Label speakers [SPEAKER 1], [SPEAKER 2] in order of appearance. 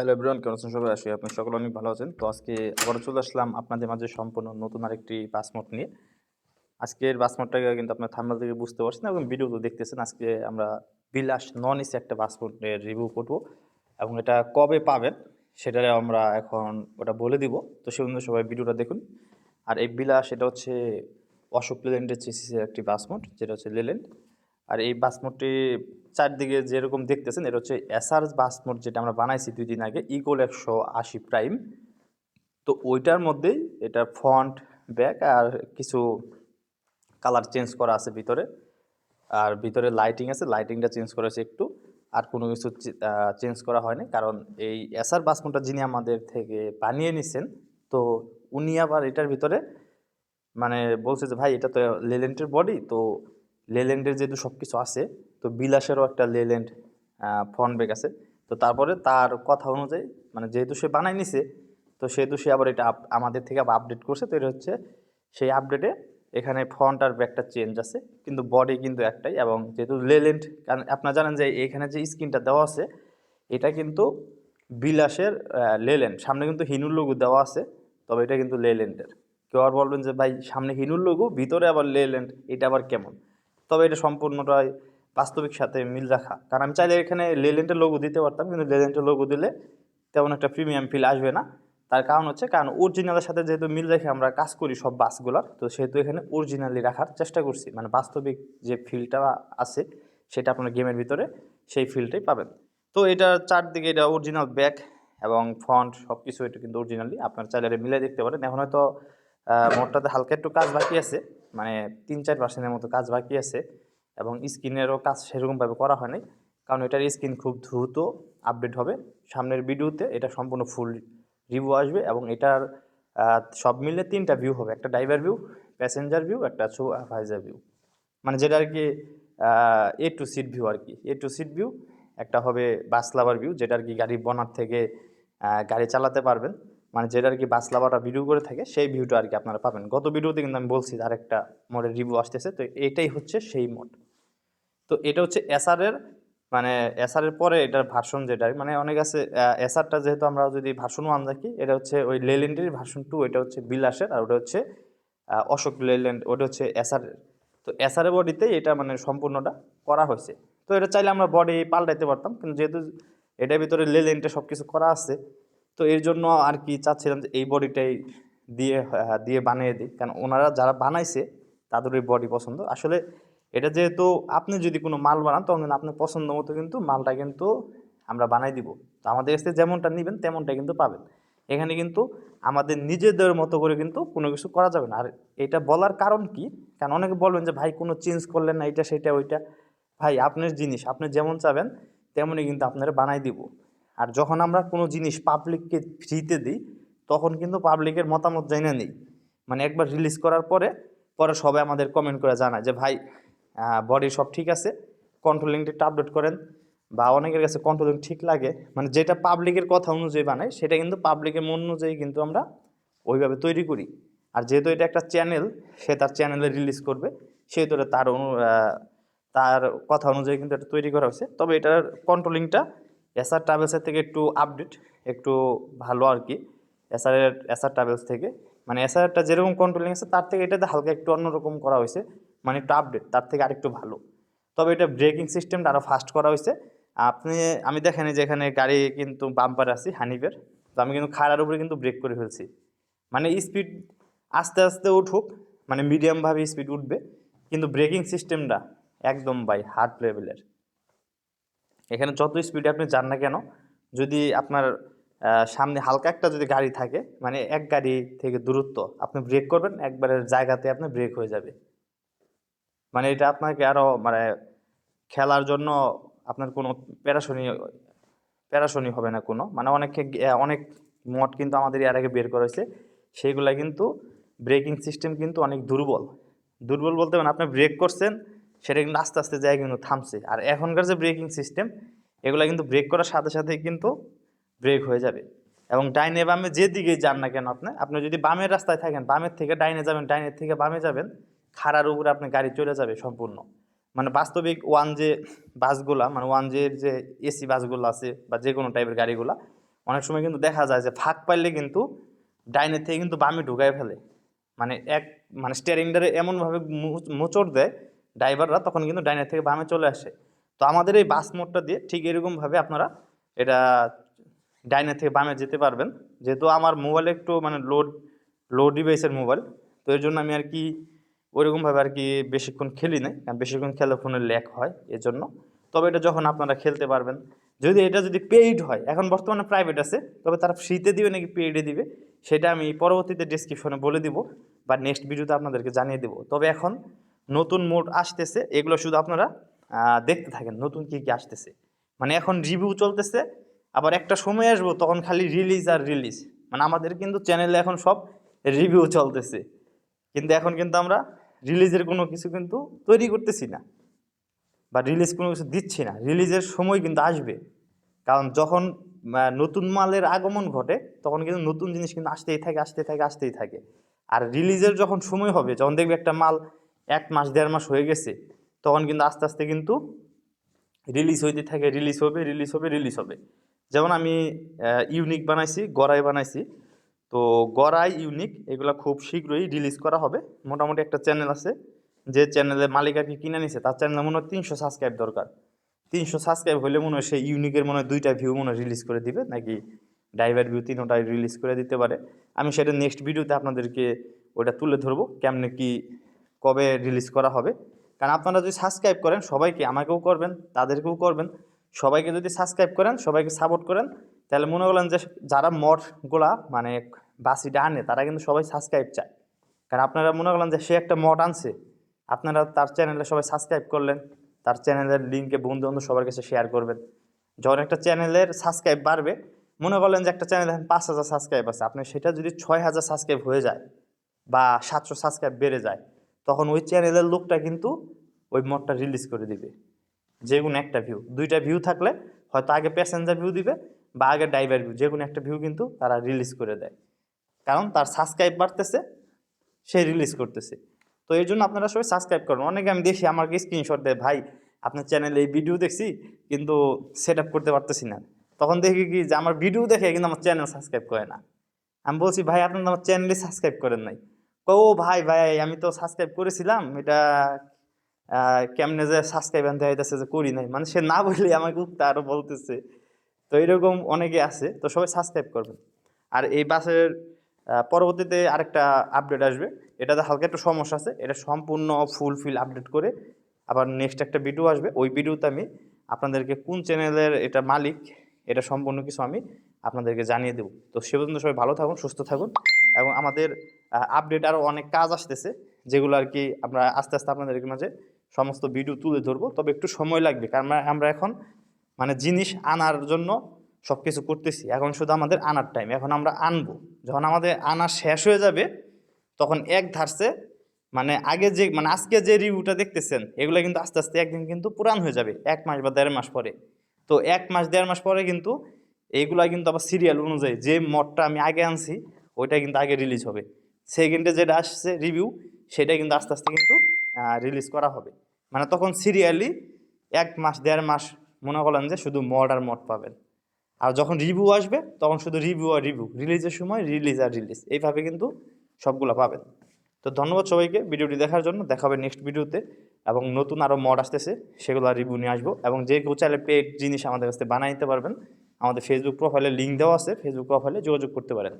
[SPEAKER 1] Hello everyone, কেমন আছেন সবাই? আসি আপনি সকলে অনেক ভালো আছেন। তো আজকে আবারও চলে আসলাম আপনাদের মাঝে সম্পূর্ণ নতুন আরেকটি পাসমোট নিয়ে। আজকের পাসমোটটাকে কিন্তু আপনার থাম্বাল থেকে বুঝতে পারছেন এবং ভিডিও তো দেখতেছেন। আজকে আমরা বিলাস নন এসি একটা পাসপোর্টের রিভিউ করব এবং এটা কবে পাবেন সেটা আমরা এখন ওটা বলে দিব। তো সে অনুযায়ী সবাই ভিডিওটা দেখুন। আর এই বিলাস, এটা হচ্ছে অশোক লেল্যান্ডের চেসিসের একটি বাসমোট যেটা হচ্ছে লেল্যান্ড। আর এই বাসমোটটি চারদিকে যেরকম দেখতেছেন, এটা হচ্ছে এসআর বাসমোট যেটা আমরা বানাইছি দুই দিন আগে, ইগোল একশো আশি প্রাইম। তো ওইটার মধ্যেই এটা ফন্ট, ব্যাক আর কিছু কালার চেঞ্জ করা আছে ভিতরে। আর ভিতরে লাইটিং আছে, লাইটিংটা চেঞ্জ করেছে একটু। আর কোনো কিছু চেঞ্জ করা হয়নি, কারণ এই এসআর বাসমোটটা যিনি আমাদের থেকে বানিয়ে নিছেন, তো উনি আবার এটার ভিতরে মানে বলছে যে, ভাই, এটা তো লেলেন্টের বডি তো লেল্যান্ডের যেহেতু সব কিছু আছে তো বিলাসেরও একটা লেল্যান্ড ফ্রন্ট ব্যাগ আছে। তো তারপরে তার কথা অনুযায়ী মানে যেহেতু সে বানাই নিছে, তো সেহেতু সে আবার এটা আমাদের থেকে আবার আপডেট করছে। তো এটা হচ্ছে, সেই আপডেটে এখানে ফ্রন্ট আর ব্যাকটা চেঞ্জ আছে। কিন্তু বডি কিন্তু একটাই এবং যেহেতু কারণ আপনারা জানেন যে এখানে যে স্ক্রিনটা দেওয়া আছে, এটা কিন্তু বিলাসের লেলেন্ড। সামনে কিন্তু হিনুর লোগো দেওয়া আছে, তবে এটা কিন্তু লেলেন্ডের। কেউ আর বলবেন যে, ভাই, সামনে হিনুর লোগো ভিতরে আবার লেল্যান্ড এটা আবার কেমন? তবে এটা সম্পূর্ণটাই বাস্তবিক সাথে মিল রাখা। কারণ আমি চাইলে এখানে লেলেন্টের লোগো দিতে পারতাম, কিন্তু লেলেন্টের লোগো দিলে তেমন একটা প্রিমিয়াম ফিল আসবে না। তার কারণ হচ্ছে, কারণ অরিজিনালের সাথে যেহেতু মিল রেখে আমরা কাজ করি সব বাসগুলার, তো সেহেতু এখানে অরিজিনালি রাখার চেষ্টা করছি। মানে বাস্তবিক যে ফিলটা আছে, সেটা আপনার গেমের ভিতরে সেই ফিলটাই পাবেন। তো এটা চারদিকে এটা অরিজিনাল ব্যাক এবং ফ্রন্ট সব কিছু এটা কিন্তু অরিজিনালি আপনার চাইলে মিলে দেখতে পারেন। এখন হয়তো মোটটাতে হালকা একটু কাজ বাকি আছে। মানে তিন চার পার্সেন্টের মতো কাজ বাকি আছে। এবং স্ক্রিনেরও কাজ সেরকমভাবে করা হয়নি। কারণ এটার স্ক্রিন খুব দ্রুত আপডেট হবে। সামনের ভিডিওতে এটা সম্পূর্ণ ফুল রিভিউ আসবে এবং এটার সব মিলে তিনটা ভিউ হবে। একটা ড্রাইভার ভিউ, প্যাসেঞ্জার ভিউ, একটা সুপারভাইজার ভিউ। মানে যেটা আর কি এ টু সিট ভিউ আর কি। এ টু সিট ভিউ একটা হবে বাস লাভার ভিউ যেটা আর কি গাড়ি বনার থেকে গাড়ি চালাতে পারবেন। মানে যেটা আর কি বাস লাভারটা ভিডিও করে থাকে, সেই ভিউটা আর কি আপনারা পাবেন। গত ভিডিওতে কিন্তু আমি বলছি তার একটা মোডের রিভিউ আসতেছে। তো এটাই হচ্ছে সেই মোড তো এটা হচ্ছে এসআরের মানে এসআরের পরে এটার ভার্সন যেটা মানে অনেক আছে এসআরটা যেহেতু আমরা যদি ভার্সন ওয়ান দেখি, এটা হচ্ছে ওই লেল্যান্ডের ভার্সন টু এটা হচ্ছে বিলাসের আর ওটা হচ্ছে অশোক লেল্যান্ড ওটা হচ্ছে এসআরের তো এসআরের বডিতে এটা মানে সম্পূর্ণটা করা হয়েছে। তো এটা চাইলে আমরা বডি পাল্টাইতে পারতাম, কিন্তু যেহেতু এটার ভিতরে লেল্যান্ডে সব কিছু করা আছে, তো এর জন্য আর কি চাচ্ছিলাম যে এই বডিটাই দিয়ে দিয়ে বানিয়ে দিই। কারণ ওনারা যারা বানাইছে, তাদের ওই বডি পছন্দ। আসলে এটা যেহেতু আপনি যদি কোনো মাল বানান, তখন কিন্তু আপনার পছন্দ মতো কিন্তু মালটা কিন্তু আমরা বানাই দিব। তো আমাদের কাছে যেমনটা নেবেন, তেমনটা কিন্তু পাবেন। এখানে কিন্তু আমাদের নিজেদের মতো করে কিন্তু কোনো কিছু করা যাবে না। আর এটা বলার কারণ কি? কারণ অনেকে বলবেন যে, ভাই, কোনো চেঞ্জ করলেন না, এটা, সেটা, ওইটা। ভাই, আপনার জিনিস, আপনি যেমন চাবেন, তেমনই কিন্তু আপনারা বানাই দিব। আর যখন আমরা কোনো জিনিস পাবলিককে ফ্রিতে দিই, তখন কিন্তু পাবলিকের মতামত জানা নেই। মানে একবার রিলিজ করার পরে পরে সবাই আমাদের কমেন্ট করে জানায় যে, ভাই বডি সব ঠিক আছে কন্ট্রোলিংটা একটু আপডেট করেন, বা অনেকের কাছে কন্ট্রোলিং ঠিক লাগে মানে যেটা পাবলিকের কথা অনুযায়ী বানায়, সেটা কিন্তু পাবলিকের মন অনুযায়ী কিন্তু আমরা ওইভাবে তৈরি করি। আর যেহেতু এটা একটা চ্যানেল সে তার চ্যানেলে রিলিজ করবে, সেহেতু তার অনু তার কথা অনুযায়ী কিন্তু এটা তৈরি করা হয়েছে। তবে এটার কন্ট্রোলিংটা এসআর ট্রাভেলসের থেকে একটু আপডেট একটু ভালো আর কি। এসআরের এসআর ট্রাভেলস থেকে মানে এসআরটা যেরকম কন্ট্রোলিং আছে, তার থেকে এটাতে হালকা একটু অন্যরকম করা হয়েছে। মানে একটু আপডেট তার থেকে আরেকটু ভালো। তবে এটা ব্রেকিং সিস্টেমটা আরও ফাস্ট করা হয়েছে। আপনি, আমি দেখেন যে এখানে গাড়ি কিন্তু বাম্পার আছি, হানিফের। তো আমি কিন্তু খাড়ার উপরে কিন্তু ব্রেক করে ফেলছি। মানে স্পিড আস্তে আস্তে উঠুক মানে মিডিয়ামভাবে স্পিড উঠবে, কিন্তু ব্রেকিং সিস্টেমটা একদম বাই হার্ড লেভেলের এখানে যত স্পিডে আপনি যান না কেন, যদি আপনার সামনে হালকা একটা যদি গাড়ি থাকে মানে এক গাড়ি থেকে দূরত্ব, আপনি ব্রেক করবেন, একবারের জায়গাতে আপনি ব্রেক হয়ে যাবে। মানে এটা আপনাকে আরও মানে খেলার জন্য আপনার কোনো প্যারাশনি প্যারাশনি হবে না কোনো। মানে অনেকে অনেক মড কিন্তু আমাদের এর আগে বের করা হয়েছে সেইগুলা কিন্তু ব্রেকিং সিস্টেম কিন্তু অনেক দুর্বল। দুর্বল বলতে মানে আপনি ব্রেক করছেন, সেটা কিন্তু আস্তে আস্তে যায় কিন্তু থামছে। আর এখনকার যে ব্রেকিং সিস্টেম এগুলা কিন্তু ব্রেক করার সাথে সাথে কিন্তু ব্রেক হয়ে যাবে। এবং ডাইনে বামে যেদিকেই যান না কেন আপনি আপনি যদি বামের রাস্তায় থাকেন, বামের থেকে ডাইনে যাবেন, ডাইনের থেকে বামে যাবেন খাড়ার উপরে আপনি গাড়ি চলে যাবে সম্পূর্ণ। মানে বাস্তবিক ওয়ান যে বাসগুলা মানে ওয়ান যে যে এসি বাসগুলো আছে বা যে কোনো টাইপের গাড়িগুলা, অনেক সময় কিন্তু দেখা যায় যে ফাঁক পাইলে কিন্তু ডাইনের থেকে কিন্তু বামে ঢুকায় ফেলে। মানে এক মানে স্টিয়ারিংটারে এমনভাবে মোচড় দেয় ড্রাইভাররা তখন কিন্তু ডাইনের থেকে বামে চলে আসে। তো আমাদের এই বাস মোডটা দিয়ে ঠিক এরকমভাবে আপনারা এটা ডাইনের থেকে বামে যেতে পারবেন। যেহেতু আমার মোবাইলে একটু মানে লোড লো ডিভাইসের মোবাইল তো এর জন্য আমি আর কি ওইরকমভাবে আর কি বেশিক্ষণ খেলি না কারণ বেশিক্ষণ খেলে ফোনে ল্যাক হয় এর জন্য তবে এটা যখন আপনারা খেলতে পারবেন, যদি এটা যদি পেইড হয়, এখন বর্তমানে প্রাইভেট আছে, তবে তারা ফ্রিতে দিবে নাকি পেইডে দিবে, সেটা আমি পরবর্তীতে ডিসক্রিপশনে বলে দিব বা নেক্সট ভিডিওতে আপনাদেরকে জানিয়ে দেবো। তবে এখন নতুন মোড আসতেছে, এগুলো শুধু আপনারা দেখতে থাকেন নতুন কী কী আসতেছে। মানে এখন রিভিউ চলতেছে, আবার একটা সময় আসব, তখন খালি রিলিজ আর রিলিজ মানে আমাদের কিন্তু চ্যানেলে এখন সব রিভিউ চলতেছে। কিন্তু এখন কিন্তু আমরা রিলিজের কোনো কিছু কিন্তু তৈরি করতেছি না বা রিলিজ কোনো কিছু দিচ্ছি না। রিলিজের সময় কিন্তু আসবে। কারণ যখন নতুন মালের আগমন ঘটে, তখন কিন্তু নতুন জিনিস কিন্তু আসতেই থাকে আসতেই থাকে আসতেই থাকে। আর রিলিজের যখন সময় হবে, যখন দেখবে একটা মাল এক মাস, দেড় মাস হয়ে গেছে, তখন কিন্তু আস্তে আস্তে কিন্তু রিলিজ হইতে থাকে, রিলিজ হবে রিলিজ হবে রিলিজ হবে। যেমন আমি ইউনিক বানাইছি, গড়াই বানাইছি। তো গড়াই ইউনিক এগুলো খুব শীঘ্রই রিলিজ করা হবে। মোটামুটি একটা চ্যানেল আছে, যে চ্যানেলে মালিক আর কি কিনে নিছে, তার চ্যানেলে মনে হয় তিনশো সাবস্ক্রাইব দরকার। তিনশো সাবস্ক্রাইব হলে মনে হয় সেই ইউনিকের মনে হয় দুইটা ভিউ মনে রিলিজ করে দিবে, নাকি ড্রাইভার ভিউ তিনোটাই রিলিজ করে দিতে পারে। আমি সেটা নেক্সট ভিডিওতে আপনাদেরকে ওটা তুলে ধরবো, কেমনে কি কবে রিলিজ করা হবে। কারণ আপনারা যদি সাবস্ক্রাইব করেন, সবাইকে আমাকেও করবেন, তাদেরকেও করবেন। সবাইকে যদি সাবস্ক্রাইব করেন, সবাইকে সাপোর্ট করেন তাহলে মনে করলেন যে যারা মঠগুলা মানে বাসিটা আনে, তারা কিন্তু সবাই সাবস্ক্রাইব চায়। কারণ আপনারা মনে করলেন যে সে একটা মঠ আনছে, আপনারা তার চ্যানেলে সবাই সাবস্ক্রাইব করলেন, তার চ্যানেলের লিঙ্কে বন্ধু বান্ধব সবার কাছে শেয়ার করবেন। যখন একটা চ্যানেলের সাবস্ক্রাইব বাড়বে, মনে করলেন যে একটা চ্যানেলে পাঁচ হাজার সাবস্ক্রাইব আছে, আপনি সেটা যদি ছয় হাজার সাবস্ক্রাইব হয়ে যায় বা সাতশো সাবস্ক্রাইব বেড়ে যায়, তখন ওই চ্যানেলের লোকটা কিন্তু ওই মডটা রিলিজ করে দিবে। যে কোনো একটা ভিউ দুইটা ভিউ থাকলে হয়তো আগে প্যাসেঞ্জার ভিউ দিবে বা আগের ড্রাইভার ভিউ যে কোনো একটা ভিউ কিন্তু তারা রিলিজ করে দেয়। কারণ তার সাবস্ক্রাইব বাড়তেছে, সে রিলিজ করতেছে। তো এই জন্য আপনারা সবাই সাবস্ক্রাইব করুন। অনেকে আমি দেখি আমাকে স্ক্রিনশট দেয়, ভাই, আপনার চ্যানেলে এই ভিডিও দেখছি, কিন্তু সেট আপ করতে পারতেছি না। তখন দেখি কি যে আমার ভিডিও দেখে কিন্তু আমার চ্যানেল সাবস্ক্রাইব করে না। আমি বলছি, ভাই, আপনার আমার চ্যানেলে সাবস্ক্রাইব করেন নাই। ও ভাই ভাই, আমি তো সাবস্ক্রাইব করেছিলাম, এটা কেমনে যে সাবস্ক্রাইব আনতে হইতেছে যে করি নাই? মানে সে না বললে আমাকে আরও বলতেছে। তো এরকম অনেকে আছে, তো সবাই সাবস্ক্রাইব করবেন। আর এই বাসের পরবর্তীতে আরেকটা আপডেট আসবে। এটাতে হালকা একটু সমস্যা আছে, এটা সম্পূর্ণ ফুলফিল আপডেট করে আবার নেক্সট একটা ভিডিও আসবে। ওই ভিডিওতে আমি আপনাদেরকে কোন চ্যানেলের এটা মালিক, এটা সম্পূর্ণ কিছু আমি আপনাদেরকে জানিয়ে দেবো। তো সে পর্যন্ত সবাই ভালো থাকুন, সুস্থ থাকুন এবং আমাদের আপডেট আরও অনেক কাজ আসতেছে, যেগুলো আর কি আমরা আস্তে আস্তে আপনাদের মাঝে সমস্ত ভিডিও তুলে ধরবো। তবে একটু সময় লাগবে, কারণ আমরা- আমরা এখন মানে জিনিস আনার জন্য সব কিছু করতেছি। এখন শুধু আমাদের আনার টাইম এখন আমরা আনব। যখন আমাদের আনা শেষ হয়ে যাবে, তখন এক ধারসে মানে আগে যে মানে আজকে যে রিভিউটা দেখতেছেন, এগুলো কিন্তু আস্তে আস্তে একদিন কিন্তু পুরান হয়ে যাবে, এক মাস বা দেড় মাস পরে। তো এক মাস, দেড় মাস পরে কিন্তু এইগুলা কিন্তু আবার সিরিয়াল অনুযায়ী যে মডটা আমি আগে আনছি, ওইটা কিন্তু আগে রিলিজ হবে। সেকেন্ডে যেটা আসছে রিভিউ সেটা কিন্তু আস্তে আস্তে কিন্তু রিলিজ করা হবে। মানে তখন সিরিয়ালি এক মাস, দেড় মাস মনে করলেন যে শুধু মড আর মড পাবেন। আর যখন রিভিউ আসবে, তখন শুধু রিভিউ আর রিভিউ রিলিজের সময় রিলিজ আর রিলিজ এইভাবে কিন্তু সবগুলো পাবেন। তো ধন্যবাদ সবাইকে ভিডিওটি দেখার জন্য। দেখা হবে নেক্সট ভিডিওতে। এবং নতুন আরও মড আসতেছে, সেগুলো আর রিভিউ নিয়ে আসব। এবং যে কেউ চাইলে পেড জিনিস আমাদের কাছে বানিয়ে নিতে পারবেন। আমাদের ফেসবুক প্রোফাইলে লিঙ্ক দেওয়া আছে। ফেসবুক প্রোফাইলে যোগাযোগ করতে পারেন।